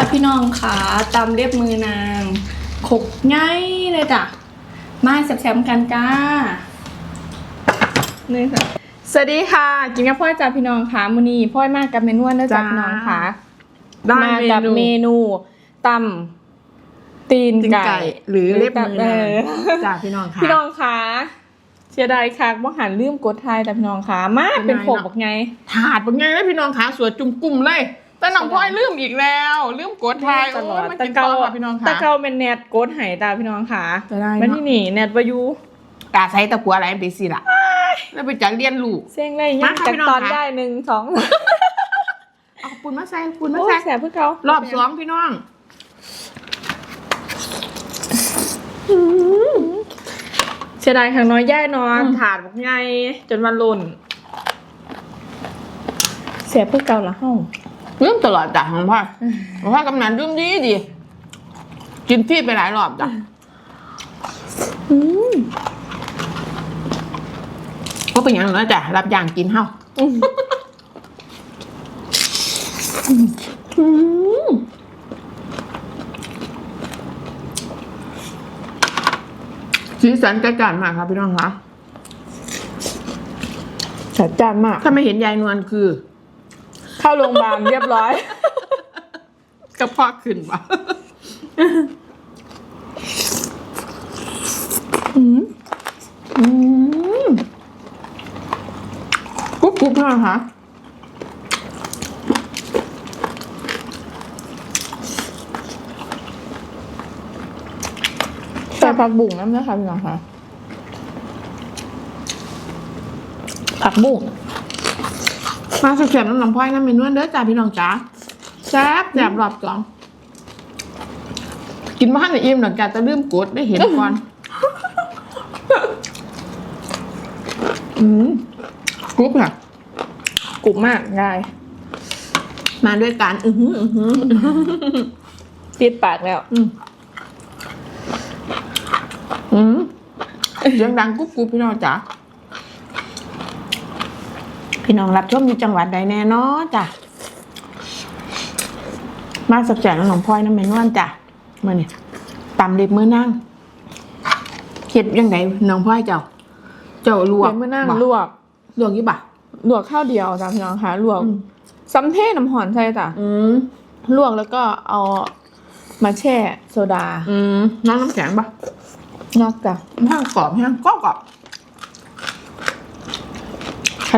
ค่ะพี่น้องค่ะตามเรียบมือนางขกง่ายเลยจ้ะมาแซมๆกันจ้านี่ค่ะสวัสดีค่ะ กินกับพ่อยจ้าพี่น้องค่ะมูนีพ่อยมากกับเมนูนะจ้าจ้าพี่น้องค่ะได้มากับเมเมนูนูตำตีนตีนไก่ไก่ หรือเล็บมือเนางจ้าพี่น้องค่ะพี่น้องค่ะเสียดายค่ะว่าหันลืมกดไทยแต่พี่น้องค่ะมาเป็นไงเป็นโขกบอกไงถาดเป็นไงเลยพี่น้องค่ะสวยจุ่มกลุ่มเลย แต่น้องพลอยลืมอีกแล้วลืมกดทายตลอดโยมาตะกินเกาต่อค่ะพี่น้องค่ะตะเกาเป็นแนทกดไห้ตาพี่น้องค่ะจะได้เนอะแล้วนี่นี่แนทวายุกาใช้ตะกัวอะไรไปสิล่ะแล้วไปจัดเรียนลูกเสียงได้ยัมางค่ะจากพี่น้องตอนค่ะได้หนึ่งสองเอาปูนมาใส่ปูนมาโอ้ใส่ยแสบเพื่อเขารอบสองพี่น้องเสียดายข้างน้อยย่ายนอนอืมถาดบอกไงจนวันหล่นเสียเพื่อเกาละห้อง ลืมตลอดจ้ะของพ่อของพ่อกำนันลืมดีดี กินที่ไปหลายรอบจ้ะอืมก็เป็นอย่างนั้นจ้ะรับอย่างกินเฮ้าอืมสีสันกระจานมากครับพี่น้องคะจัดจานมาก ถ้าไม่เห็นยายนวลคือ เข้าโรงพยาบาลเรียบร้อย กระเพาะขึ้นปะอืมอืมกรุบกรุบมากค่ะใส่ผักบุ้งน้ำนะคะพี่น้องค่ะผักบุ้ง มาแซ่บๆน้ำลำพอยน้ำเมนวนเด้อจ้าพี่น้องจ๋าแซ่บแซ่บรอบสองกินมาให้ในอิ่มหลังจากจะลืมกดได้เห็นก่อนอืมกรุบค่ะกรุบมากยายมาด้วยการอือหืออือหือติดปากแล้ว อืมอืมเสียงดังกรุบกรุบพี่น้องจ๋า พี่น้องรับชมอยู่จังหวัดใดแน่เนอจ้ะมาสับแจงน้องพลอยน้ำเมนวนจ้ะมื่อนี่ตำเล็บมือนั่งเห็ดยังไงน้องพลอยเจ้า เจ้าลวกเห็นมานั่งบ่ลวกลวกยี่บ่ะลวกข้าวเดียวจ้ะพี่น้องค่ะลวกอืมซ้ำเทน้ำหอนใช่จ้ะอืมลวกแล้วก็เอามาแช่โซดา อืมน้องน้ำแข็งบ่ะนอกจากแห้งกรอบแห้งกรอบกรอบคั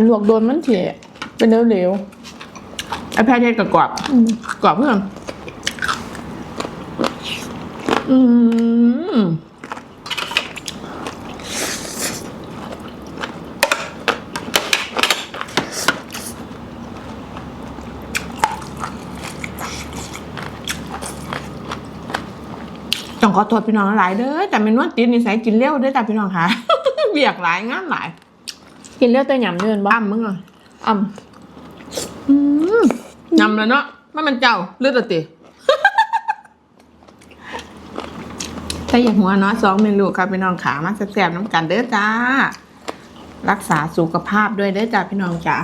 นลวกโดนมันเถะเป็นเหลวไอ้แพรเทศกับกรอบๆอืมกรอบเพื่อนอืมต้องขอโทษพี่น้องหลายเด้อแต่เป็นนวดติดนิสัยกินเร็วเด้อจ้ะพี่น้องค่ะ เบียกหลายงานหลาย กินเลือดแต่หยำเนินบ้าบ้ามมึงอะอ่อืมยำแล้วเนาะมันมันเจ้าเลือดติถ้าอยากหัวเนาะสองเมนูครับพี่น้องขามาแซ่บๆน้ำกันเด้อจ้า รักษาสุขภาพด้วยเด้อจ้าพี่น้องจ๋า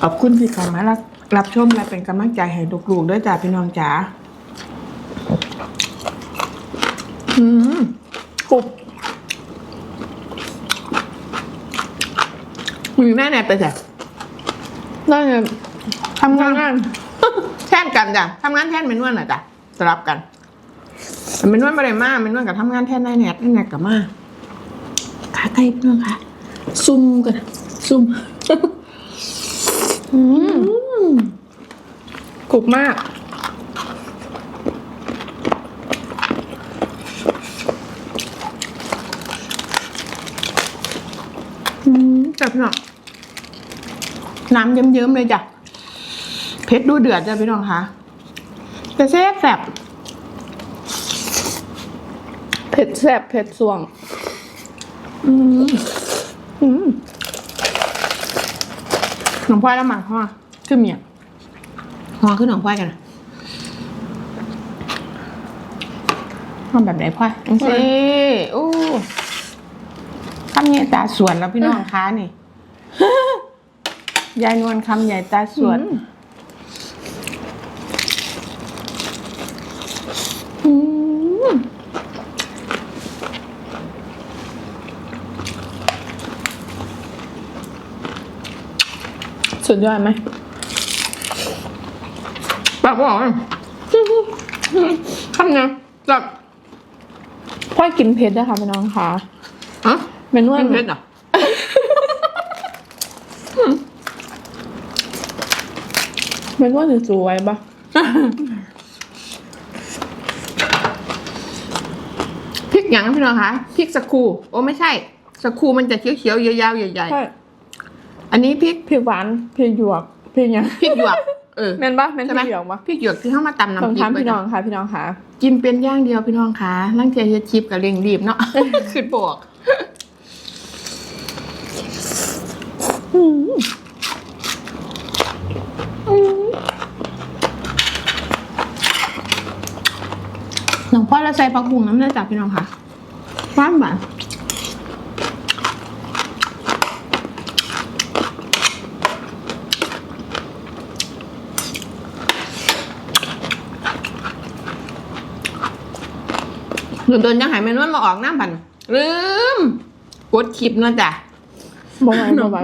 ขอบคุณที่เข้ามารับรับชมและเป็นกำลังใจให้ลูกๆด้วยจ้าพี่น้องจ๋า อืมำกรุบมีแม่แนบไปจ้ะน่าจะทำงานงานแทนกันจ้ะทำงานแทนเมนวนน่ะจ้ะสลับกันแต่เมนวนไม่ได้มาเมนวนกับทำงานแทนนายแนทนายแนทกับมาขาไตเพื่อนค่ะซุ่มกันซุ่มอืมกรุบมาก อืมจ้ะ พี่น้องน้ำเยิ้มๆเลยจ้ะเผ็ดดูเดือดจ้ะพี่น้องค่ะแต่แซ่บแซ่บเผ็ดแซ่บเผ็ดสวง อืมอืมหนองพลอยแล้วหมักห่อคือเมียห่อคือหนองพลอยกันนะห่อแบบไหนพลอยจังสิอู้ทำเงี้ยตาสวนแล้วพี่น้องคะนี่ ยายนวลคำใหญ่ตาสวดอืมสุดยอดไหมปากบอกเลยคำเนี่ยแบบพ่อกินเผ็ดด้วยค่ะพี่น้องค่ะอะเมนูไม่เผ็ดเหรอเมนูหรือสวยปะพริกอย่างนะพี่น้องคะพริกสกคูโอ้ไม่ใช่สกคูมันจะเขียวๆยาวๆใหญ่ใช่ๆอันนี้พริกพริกหวานพริกหยวกพริกหยังพริกหยวกเออแม่นปะแม่นพใช่ไหมริกหยวกปะพริกหยวกที่เข้ามาตำต้องน้ำพริกทำไว้พี่น้นะองค่ะ พี่น้องค่ะกินเป็นอย่างเดียวพี่น้องคะร่างเทียเฮ็ดชิปกับเร่งรีบเนาะ คือบอก หลวงพ่อเราใส่ผักบุ้งน้ำเลือดจับพี่น้องค่ะหวานหวานโดนๆยังหายแมนว่ามาออกน้ำบันลืมกดคลิปเนาะจ้ะบ่ไหวบ่ไหว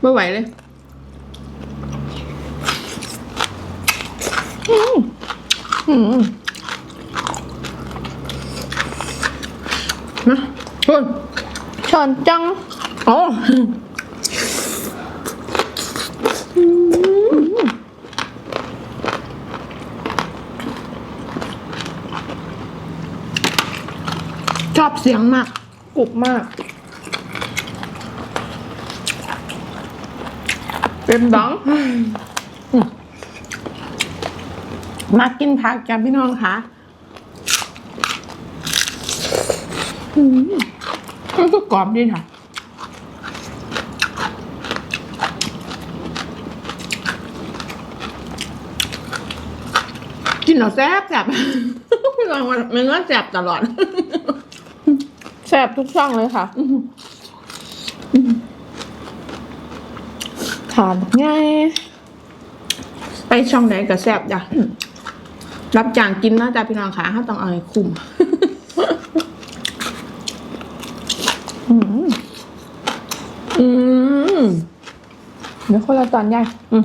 ไม่ไหวเลย อืม นะคุณช้อนจังอ๋อชอบเสียงมากกรุบมาก เป็นบ้อง มากินผักกันพี่น้องค่ะอืมมันก็กรอบดีค่ะ กินแล้วแซ่บแซ่บพี่น้องมันมันว่าแซ่บตลอด แซ่บทุกช่องเลยค่ะทานง่ายไปช่องไหนก็แซ่บจ้ะ รับจ้างกินนะจ๊ะพี่น้องค่ะถ้าต้องเอาให้คุ้มอืมอืมเดี๋ยวคนละตอนใหญ่อืม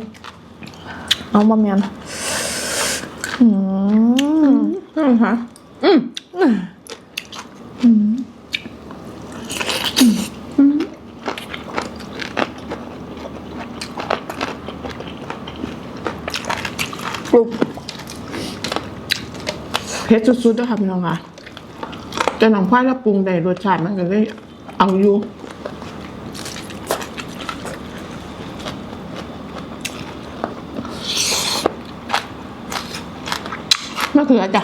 เอาบะเมียนอืมอืมค่ะอืม อืม กรุบ เผ็ดสุดๆด้วยค่ะพี่น้องค่ะแต่น้องพลายแล้วปรุงได้รสชาติมันก็เลยเอาอยู่มะเขือจ้ะ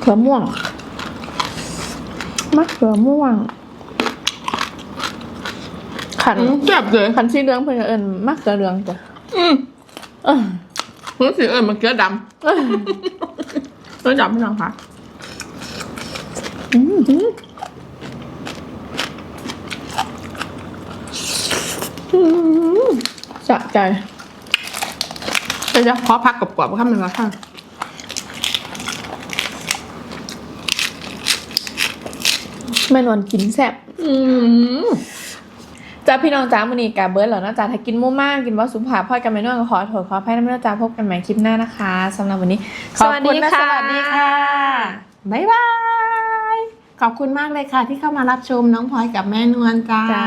เขือม่วงมะเขือม่วง ขันอืมแซ่บเลยขันสีเหลืองเพื่อนเอิญมะเขือเหลืองจ้ะอืมเอ้ยรู้สึกเออมันเกลือดเอ้ยำ เกลือดำพี่น้องค่ะอืมอืมอืมสะใจเดี๋ยวจะขอพักกรอบๆข้ามหนึ่งละค่ะแม่นวลกินแซ่บอืม จ้าพี่น้องจ้ามือนีกาเบิร์ดเหล่านะจ๊ะถ้ากินมั่วมากกินว่าสุภาพพ่อยกันไม่นวลก็ขอโทษขออภัยนะแม่นะจ๊ะพบกันใหม่คลิปหน้านะคะสำหรับวันนี้ขอบคุณนะสสวัสดีค่ะ บ๊ายบาย ขอบคุณมากเลยค่ะที่เข้ามารับชมน้องพลอยกับแม่นวลจ้าจ้า